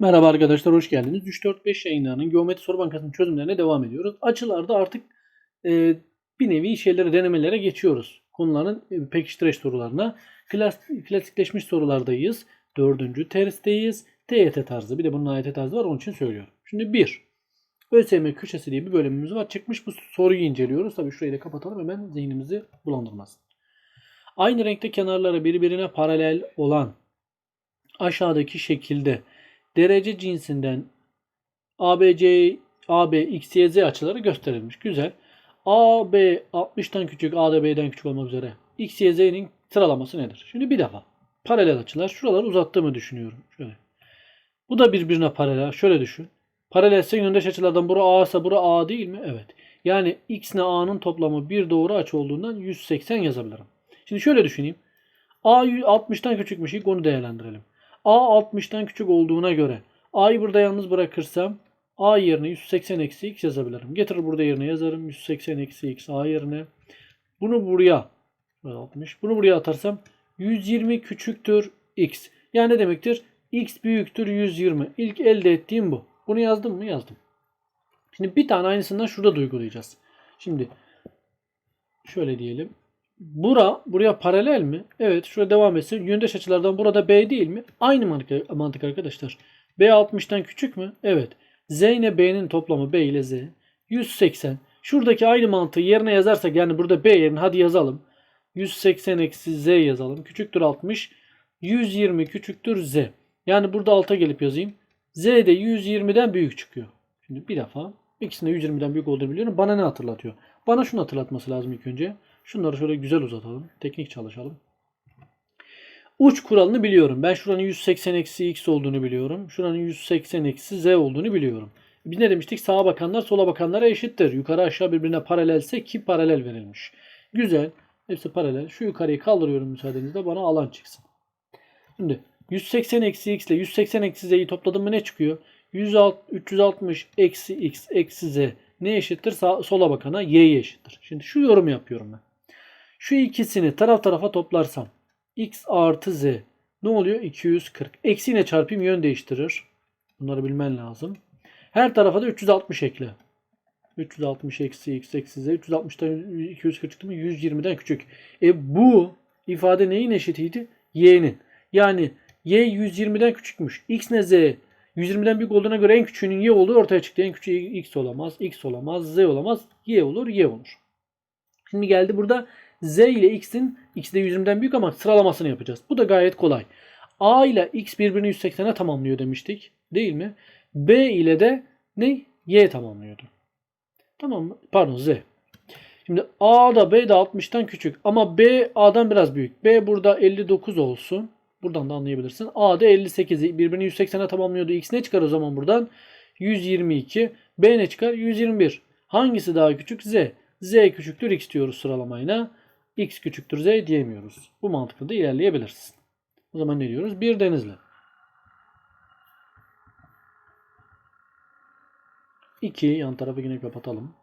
Merhaba arkadaşlar, hoş geldiniz. 3-4-5 yayınlarının Geometri Soru Bankası'nın çözümlerine devam ediyoruz. Açılarda artık e, bir nevi şeyleri, denemelere geçiyoruz. Konuların e, pekiştireç sorularına. Klas, klasikleşmiş sorulardayız. Dördüncü tersteyiz. TYT tarzı. Bir de bunun AYT tarzı var, onun için söylüyorum. Şimdi 1. ÖSYM köşesi diye bir bölümümüz var. Çıkmış bu soruyu inceliyoruz. Tabii şurayı da kapatalım hemen zihnimizi bulandırmasın. Aynı renkte kenarları birbirine paralel olan aşağıdaki şekilde derece cinsinden ABC, AB, X, Y, Z açıları gösterilmiş. Güzel. AB 60'tan küçük, AD B'den küçük olmak üzere X, Y, Z'nin sıralaması nedir? Şimdi bir defa paralel açılar. Şuraları uzattığımı düşünüyorum. Şöyle. Bu da birbirine paralel. Şöyle düşün. Paralelse yöndeş açılardan bura A ise bura A değil mi? Evet. Yani X ile A'nın toplamı bir doğru açı olduğundan 180 yazabilirim. Şimdi şöyle düşüneyim. A 60'tan küçükmüş. İlk onu değerlendirelim. A 60'tan küçük olduğuna göre A'yı burada yalnız bırakırsam A yerine 180 eksi x yazabilirim. Getir burada yerine yazarım. 180 eksi x A yerine. Bunu buraya 60. Bunu buraya atarsam 120 küçüktür x. Yani ne demektir? x büyüktür 120. İlk elde ettiğim bu. Bunu yazdım mı? Yazdım. Şimdi bir tane aynısından şurada da uygulayacağız. Şimdi şöyle diyelim. Bura buraya paralel mi? Evet. Şurada devam etsin. Yöndeş açılardan burada B değil mi? Aynı mantık, mantık arkadaşlar. B 60'tan küçük mü? Evet. Z ile B'nin toplamı B ile Z. 180. Şuradaki aynı mantığı yerine yazarsak yani burada B yerine hadi yazalım. 180 eksi Z yazalım. Küçüktür 60. 120 küçüktür Z. Yani burada alta gelip yazayım. Z de 120'den büyük çıkıyor. Şimdi bir defa ikisinde 120'den büyük olduğunu biliyorum. Bana ne hatırlatıyor? Bana şunu hatırlatması lazım ilk önce. Şunları şöyle güzel uzatalım. Teknik çalışalım. Uç kuralını biliyorum. Ben şuranın 180 eksi x olduğunu biliyorum. Şuranın 180 eksi z olduğunu biliyorum. Biz ne demiştik? Sağa bakanlar sola bakanlara eşittir. Yukarı aşağı birbirine paralelse ki paralel verilmiş. Güzel. Hepsi paralel. Şu yukarıyı kaldırıyorum müsaadenizle. Bana alan çıksın. Şimdi 180 eksi x ile 180 eksi z'yi topladım mı ne çıkıyor? 360 eksi x eksi z ne eşittir? Sağ, sola bakana y'ye eşittir. Şimdi şu yorumu yapıyorum ben. Şu ikisini taraf tarafa toplarsam x artı z ne oluyor? 240. Eksiyle çarpayım yön değiştirir. Bunları bilmen lazım. Her tarafa da 360 ekle. 360 eksi x eksi z. 360'dan 240 çıktı mı? 120'den küçük. E bu ifade neyin eşitiydi? y'nin. Yani y 120'den küçükmüş. x ne z? 120'den büyük olduğuna göre en küçüğünün y olduğu ortaya çıktı. En küçüğü x olamaz, x olamaz, z olamaz, y olur, y olur. Şimdi geldi burada z ile x'in x de 120'den büyük ama sıralamasını yapacağız. Bu da gayet kolay. a ile x birbirini 180'e tamamlıyor demiştik. Değil mi? b ile de ne? y tamamlıyordu. Tamam mı? Pardon z. Şimdi a da b de 60'tan küçük ama b a'dan biraz büyük. b burada 59 olsun. Buradan da anlayabilirsin. A da 58. Birbirini 180'e tamamlıyordu. X ne çıkar o zaman buradan? 122. B ne çıkar? 121. Hangisi daha küçük? Z. Z küçüktür X diyoruz sıralamayla. X küçüktür Z diyemiyoruz. Bu mantıkla da ilerleyebilirsin. O zaman ne diyoruz? Bir denizle. 2. Yan tarafı yine kapatalım.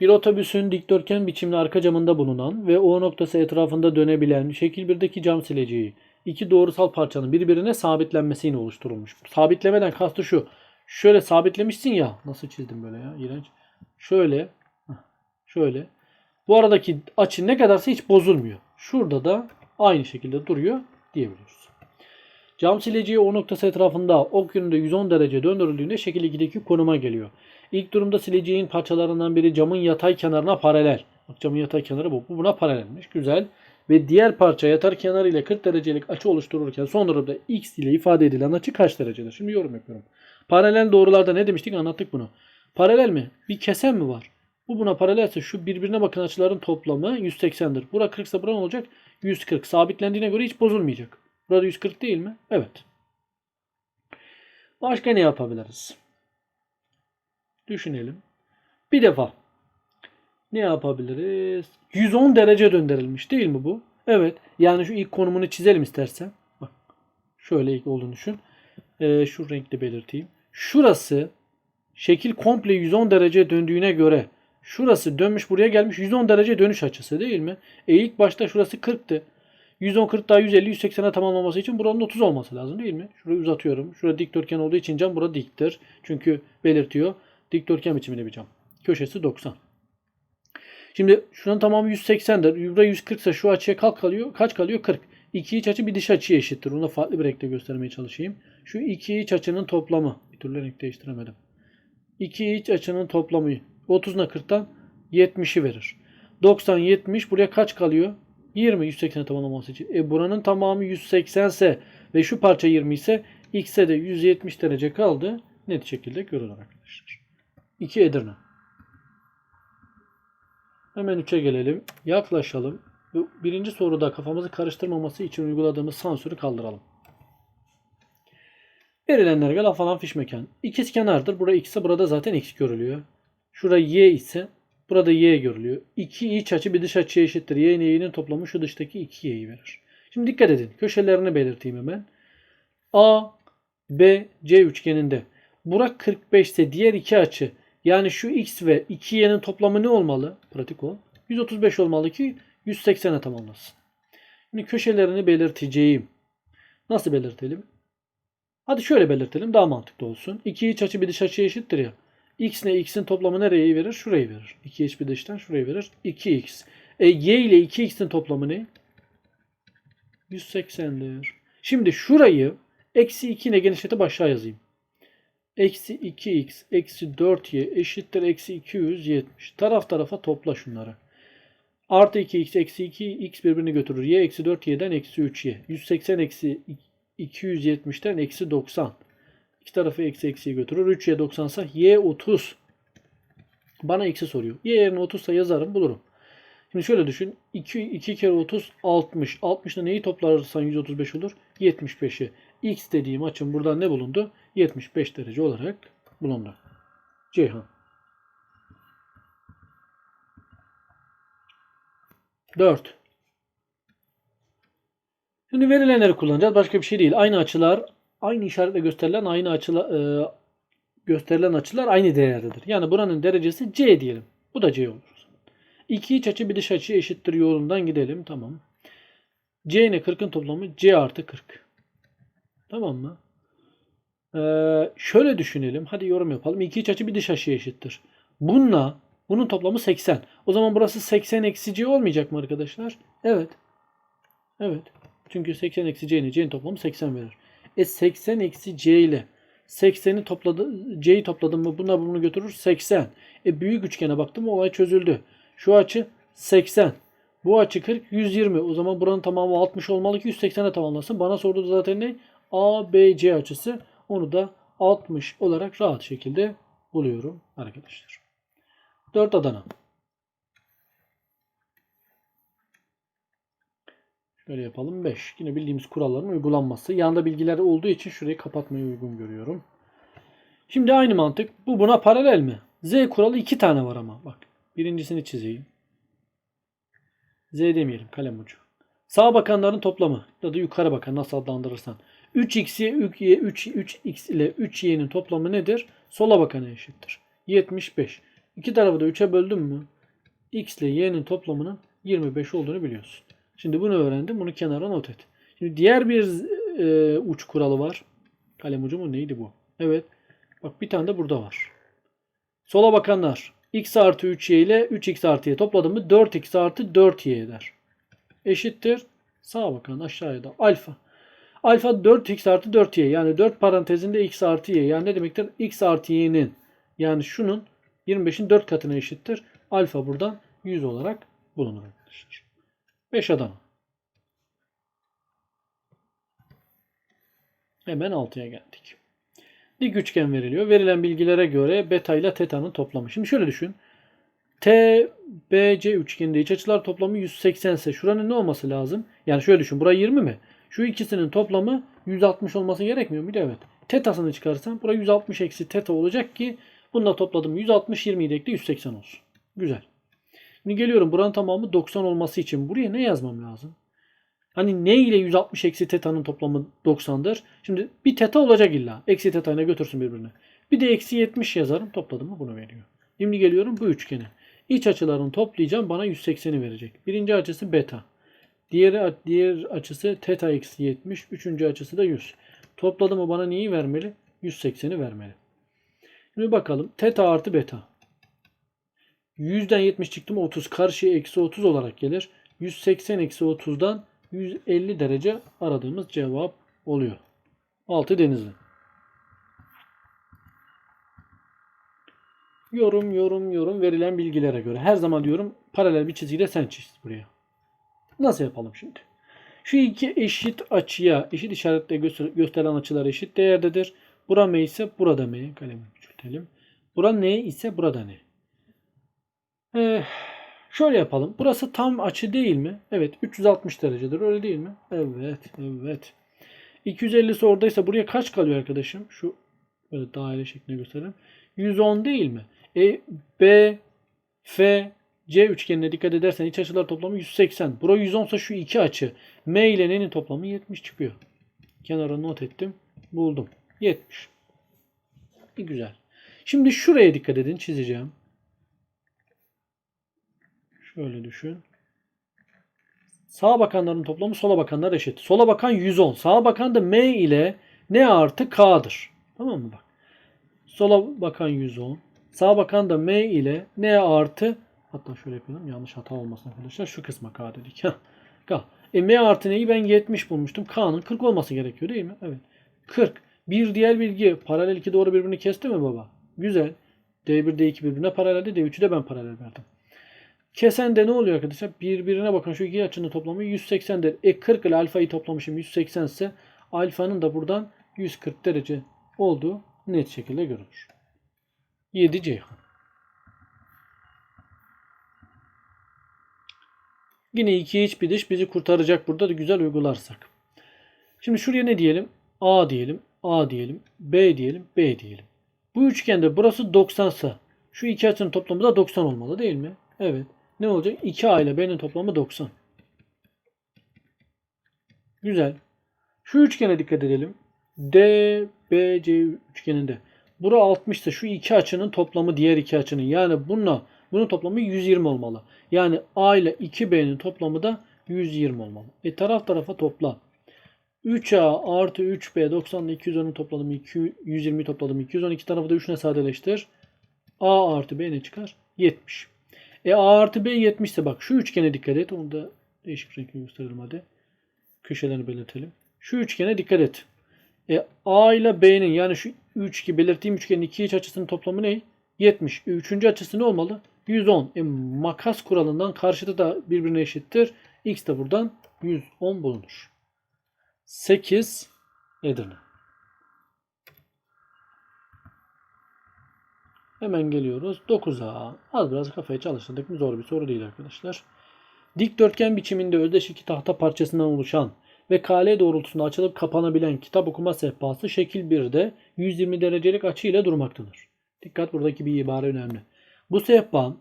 Bir otobüsün dikdörtgen biçimli arka camında bulunan ve O noktası etrafında dönebilen şekil 1'deki cam sileceği iki doğrusal parçanın birbirine sabitlenmesiyle oluşturulmuş. Sabitlemeden kastı şu. Şöyle sabitlemişsin ya. Nasıl çizdim böyle ya? İğrenç. Şöyle. Şöyle. Bu aradaki açı ne kadarsa hiç bozulmuyor. Şurada da aynı şekilde duruyor diyebiliyoruz. Cam sileceği o noktası etrafında ok yönünde 110 derece döndürüldüğünde şekil 2'deki konuma geliyor. İlk durumda sileceğin parçalarından biri camın yatay kenarına paralel. Bak camın yatay kenarı bu. Bu buna paralelmiş. Güzel ve diğer parça yatar kenarı ile 40 derecelik açı oluştururken son durumda x ile ifade edilen açı kaç derecedir? Şimdi yorum yapıyorum. Paralel doğrularda ne demiştik anlattık bunu. Paralel mi? Bir kesen mi var? Bu buna paralelse şu birbirine bakın açıların toplamı 180'dir. Bura 40 ise bura olacak? 140. Sabitlendiğine göre hiç bozulmayacak. Burada 140 değil mi? Evet. Başka ne yapabiliriz? Düşünelim. Bir defa ne yapabiliriz? 110 derece döndürülmüş değil mi bu? Evet. Yani şu ilk konumunu çizelim istersen. Bak. Şöyle ilk olduğunu düşün. Ee, şu renkli belirteyim. Şurası şekil komple 110 derece döndüğüne göre şurası dönmüş buraya gelmiş 110 derece dönüş açısı değil mi? E ilk başta şurası 40'tı. 110, 40 daha 150, 180'e tamamlaması için buranın 30 olması lazım değil mi? Şurayı uzatıyorum. Şurada dikdörtgen olduğu için cam burada diktir. Çünkü belirtiyor. Dikdörtgen biçiminde bir cam. Köşesi 90. Şimdi şunun tamamı 180'dir. Buraya 140 ise şu açıya kalk kalıyor. Kaç kalıyor? 40. İki iç açı bir dış açıya eşittir. Onu da farklı bir renkle göstermeye çalışayım. Şu iki iç açının toplamı. Bir türlü renk değiştiremedim. İki iç açının toplamı 30'una 40'tan 70'i verir. 90 70 buraya kaç kalıyor? 20 180 tamamlaması için. E buranın tamamı 180 ise ve şu parça 20 ise x'e de 170 derece kaldı. Net şekilde görülür arkadaşlar. 2 Edirne. Hemen 3'e gelelim. Yaklaşalım. Birinci soruda kafamızı karıştırmaması için uyguladığımız sansürü kaldıralım. Verilenler gel falan fiş mekan. İkiz kenardır. Burada x ise burada zaten x görülüyor. Şurada y ise burada y görülüyor. İki iç açı bir dış açıya eşittir. Y ile y'nin toplamı şu dıştaki 2y'yi verir. Şimdi dikkat edin. Köşelerini belirteyim hemen. A, B, C üçgeninde. Bura 45 ise diğer iki açı yani şu x ve 2y'nin toplamı ne olmalı? Pratik o. 135 olmalı ki 180'e tamamlasın. Şimdi köşelerini belirteceğim. Nasıl belirtelim? Hadi şöyle belirtelim daha mantıklı olsun. İki iç açı bir dış açıya eşittir ya. X ile x'in toplamı nereye verir? Şurayı verir. 2 iç bir dıştan şurayı verir. 2x. E y ile 2x'in toplamı ne? 180'dir. Şimdi şurayı eksi 2 ile genişletip aşağı yazayım. Eksi 2x eksi 4y eşittir eksi 270. Taraf tarafa topla şunları. Artı 2x eksi 2 x birbirini götürür. y eksi 4y'den eksi 3y. 180 eksi 270'ten eksi 90. İki tarafı eksi eksiyi götürür. 3y 90 ise y 30. Bana eksi soruyor. Y yerine 30 ise yazarım bulurum. Şimdi şöyle düşün. 2, 2 kere 30 60. 60 ile neyi toplarsan 135 olur? 75'i. X dediğim açım buradan ne bulundu? 75 derece olarak bulundu. Ceyhan. 4. Şimdi verilenleri kullanacağız. Başka bir şey değil. Aynı açılar, aynı işaretle gösterilen aynı açılar e, gösterilen açılar aynı değerdedir. Yani buranın derecesi C diyelim. Bu da C olur. İki iç açı bir dış açıya eşittir yolundan gidelim. Tamam. C ile 40'ın toplamı C artı 40. Tamam mı? Ee, şöyle düşünelim. Hadi yorum yapalım. İki iç açı bir dış açıya eşittir. Bununla bunun toplamı 80. O zaman burası 80 eksi C olmayacak mı arkadaşlar? Evet. Evet. Çünkü 80 eksi C ile C'nin toplamı 80 verir. E 80 eksi C ile 80'i topladı, C'yi topladım mı buna bunu götürür 80. E büyük üçgene baktım olay çözüldü. Şu açı 80. Bu açı 40, 120. O zaman buranın tamamı 60 olmalı ki 180'e tamamlasın. Bana sorduğu zaten ne? ABC açısı. Onu da 60 olarak rahat şekilde buluyorum arkadaşlar. 4 Adana. Şöyle yapalım. 5. Yine bildiğimiz kuralların uygulanması. Yanında bilgiler olduğu için şurayı kapatmayı uygun görüyorum. Şimdi aynı mantık. Bu buna paralel mi? Z kuralı 2 tane var ama. Bak. Birincisini çizeyim. Z demeyelim. Kalem ucu. Sağ bakanların toplamı. Ya da yukarı bakan nasıl adlandırırsan. 3x'ye 3y 3 3x ile 3y'nin toplamı nedir? Sola bakana eşittir. 75. İki tarafı da 3'e böldüm mü? x ile y'nin toplamının 25 olduğunu biliyorsun. Şimdi bunu öğrendim. Bunu kenara not et. Şimdi diğer bir e, uç kuralı var. Kalem ucu mu neydi bu? Evet. Bak bir tane de burada var. Sola bakanlar x artı 3y ile 3x artı y topladım mı 4x artı 4y eder. Eşittir. Sağa bakan aşağıya da alfa. Alfa 4x artı 4y yani 4 parantezinde x artı y. Yani ne demektir? x artı y'nin yani şunun 25'in 4 katına eşittir. Alfa buradan 100 olarak bulunur arkadaşlar. 5 Adana. Hemen 6'ya geldik. Dik üçgen veriliyor. Verilen bilgilere göre beta ile teta'nın toplamı. Şimdi şöyle düşün. T, B, C üçgeninde iç açılar toplamı 180 ise şuranın ne olması lazım? Yani şöyle düşün. Burası 20 mi? Şu ikisinin toplamı 160 olması gerekmiyor muydu? Evet. Tetasını çıkarsam buraya 160 eksi teta olacak ki bununla topladım. 160 20'yi de ekle 180 olsun. Güzel. Şimdi geliyorum buranın tamamı 90 olması için buraya ne yazmam lazım? Hani ne ile 160 eksi teta'nın toplamı 90'dır? Şimdi bir teta olacak illa. Eksi teta ile götürsün birbirine. Bir de eksi 70 yazarım. Topladım mı bunu veriyor. Şimdi geliyorum bu üçgene. İç açılarını toplayacağım bana 180'i verecek. Birinci açısı beta. Diğeri, diğer açısı teta eksi 70. Üçüncü açısı da 100. Topladı mı bana neyi vermeli? 180'i vermeli. Şimdi bakalım. Teta artı beta. 100'den 70 çıktı mı 30. Karşıya eksi 30 olarak gelir. 180 eksi 30'dan 150 derece aradığımız cevap oluyor. Altı denizli. Yorum, yorum, yorum verilen bilgilere göre. Her zaman diyorum paralel bir çizgiyle sen çiz buraya. Nasıl yapalım şimdi? Şu iki eşit açıya, eşit işaretle göster- gösterilen açılar eşit değerdedir. Bura M ise burada M. Kalemi küçültelim. Bura N ise burada N. Ee, şöyle yapalım. Burası tam açı değil mi? Evet. 360 derecedir. Öyle değil mi? Evet. Evet. 250'si oradaysa buraya kaç kalıyor arkadaşım? Şu böyle daire şeklinde gösterelim. 110 değil mi? E, B, F, C üçgenine dikkat edersen iç açılar toplamı 180. Bura 110 ise şu iki açı. M ile N'nin toplamı 70 çıkıyor. Kenara not ettim. Buldum. 70. İyi, Güzel. Şimdi şuraya dikkat edin. Çizeceğim. Şöyle düşün. Sağa bakanların toplamı sola bakanlar eşit. Sola bakan 110. Sağa bakan da M ile N artı K'dır. Tamam mı bak? Sola bakan 110. Sağa bakan da M ile N artı hatta şöyle yapalım. Yanlış hata olmasın arkadaşlar. Şu kısma K dedik. K. E, M artı N'yi ben 70 bulmuştum. K'nın 40 olması gerekiyor değil mi? Evet. 40. Bir diğer bilgi paralel iki doğru birbirini kesti mi baba? Güzel. D1 D2 birbirine paraleldi. D3'ü de ben paralel verdim. Kesen de ne oluyor arkadaşlar? Birbirine bakın şu iki açının toplamı 180'dir. E 40 ile alfayı toplamışım 180 ise alfanın da buradan 140 derece olduğu net şekilde görülür. 7 Ceyhan. Yine iki iç bir dış bizi kurtaracak burada da güzel uygularsak. Şimdi şuraya ne diyelim? A diyelim, A diyelim, B diyelim, B diyelim. Bu üçgende burası 90 ise şu iki açının toplamı da 90 olmalı değil mi? Evet. Ne olacak? 2A ile B'nin toplamı 90. Güzel. Şu üçgene dikkat edelim. D, B, C üçgeninde. Bura 60 ise şu iki açının toplamı diğer iki açının. Yani bununla bunun toplamı 120 olmalı. Yani A ile 2B'nin toplamı da 120 olmalı. E taraf tarafa topla. 3A artı 3B 90 ile 210'u topladım. 2, 120 topladım. 210 iki tarafı da 3'üne sadeleştir. A artı B ne çıkar? 70. E A artı B 70 ise bak şu üçgene dikkat et. Onu da değişik renkle gösterelim hadi. Köşelerini belirtelim. Şu üçgene dikkat et. E, A ile B'nin yani şu 3 ki belirttiğim üçgenin iki iç açısının toplamı ne? 70. E, üçüncü açısı ne olmalı? 110. E, makas kuralından karşıda da birbirine eşittir. X de buradan 110 bulunur. 8 Edirne. Hemen geliyoruz. 9'a. Az biraz kafayı çalıştırdık mı zor bir soru değil arkadaşlar. Dikdörtgen biçiminde özdeş iki tahta parçasından oluşan ve KL doğrultusunda açılıp kapanabilen kitap okuma sehpası şekil 1'de 120 derecelik açı ile durmaktadır. Dikkat buradaki bir ibare önemli. Bu sehpa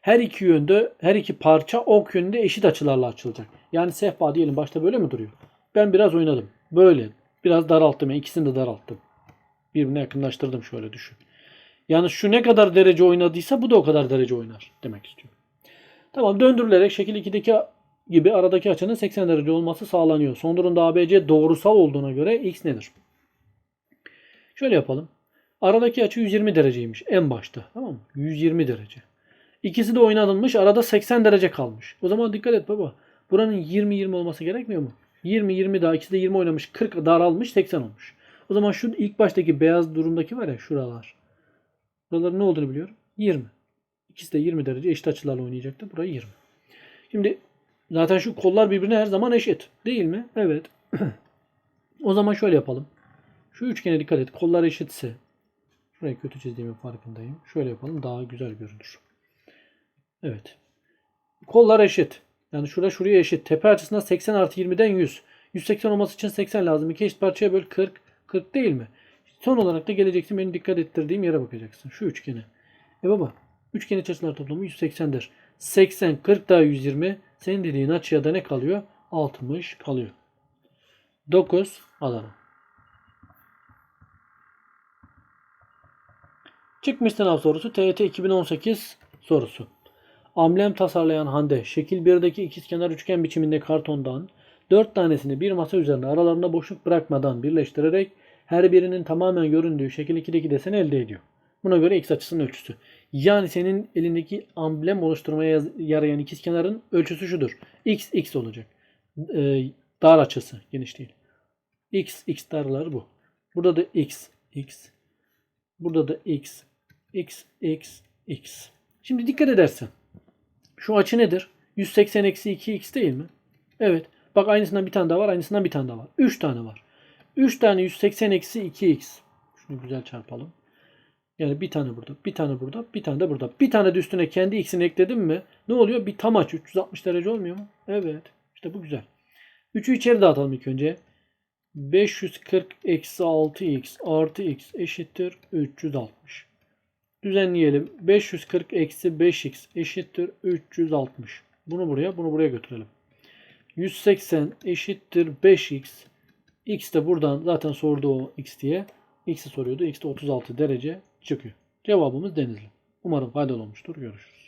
her iki yönde her iki parça ok yönünde eşit açılarla açılacak. Yani sehpa diyelim başta böyle mi duruyor? Ben biraz oynadım. Böyle. Biraz daralttım. Yani ikisini de daralttım. Birbirine yakınlaştırdım şöyle düşün. Yani şu ne kadar derece oynadıysa bu da o kadar derece oynar demek istiyorum. Tamam döndürülerek şekil 2'deki gibi aradaki açının 80 derece olması sağlanıyor. Son durumda ABC doğrusal olduğuna göre x nedir? Şöyle yapalım. Aradaki açı 120 dereceymiş en başta. Tamam mı? 120 derece. İkisi de oynanılmış. Arada 80 derece kalmış. O zaman dikkat et baba. Buranın 20-20 olması gerekmiyor mu? 20-20 daha ikisi de 20 oynamış. 40 daralmış 80 olmuş. O zaman şu ilk baştaki beyaz durumdaki var ya şuralar. Buraların ne olduğunu biliyorum. 20. İkisi de 20 derece eşit açılarla oynayacaktı. Burayı 20. Şimdi zaten şu kollar birbirine her zaman eşit. Değil mi? Evet. o zaman şöyle yapalım. Şu üçgene dikkat et. Kollar eşitse şurayı kötü çizdiğimin farkındayım. Şöyle yapalım. Daha güzel görünür. Evet. Kollar eşit. Yani şura şuraya eşit. Tepe açısından 80 artı 20'den 100. 180 olması için 80 lazım. İki eşit parçaya böl 40. 40 değil mi? Son olarak da geleceksin benim dikkat ettirdiğim yere bakacaksın. Şu üçgene. E baba üçgen iç açılar toplamı 180'dir. 80, 40 daha 120. Senin dediğin açıya da ne kalıyor? 60 kalıyor. 9 Adana. Çıkmış sınav sorusu TYT 2018 sorusu. Amblem tasarlayan Hande, şekil 1'deki ikizkenar üçgen biçiminde kartondan 4 tanesini bir masa üzerine aralarında boşluk bırakmadan birleştirerek her birinin tamamen göründüğü şekil 2'deki deseni elde ediyor. Buna göre x açısının ölçüsü. Yani senin elindeki amblem oluşturmaya yarayan ikizkenarın ölçüsü şudur. x x olacak. Ee, dar açısı geniş değil. x x darlar bu. Burada da x x. Burada da x x x x. Şimdi dikkat edersen. Şu açı nedir? 180 eksi 2x değil mi? Evet. Bak aynısından bir tane daha var. Aynısından bir tane daha var. 3 tane var. 3 tane 180 eksi 2x. Şunu güzel çarpalım. Yani bir tane burada, bir tane burada, bir tane de burada. Bir tane de üstüne kendi x'ini ekledim mi ne oluyor? Bir tam açı 360 derece olmuyor mu? Evet. İşte bu güzel. 3'ü içeri dağıtalım ilk önce. 540 eksi 6x artı x eşittir 360. Düzenleyelim. 540 eksi 5x eşittir 360. Bunu buraya, bunu buraya götürelim. 180 eşittir 5x. X de buradan zaten sordu o x diye. X'i soruyordu. X de 36 derece çıkıyor. Cevabımız Denizli. Umarım faydalı olmuştur. Görüşürüz.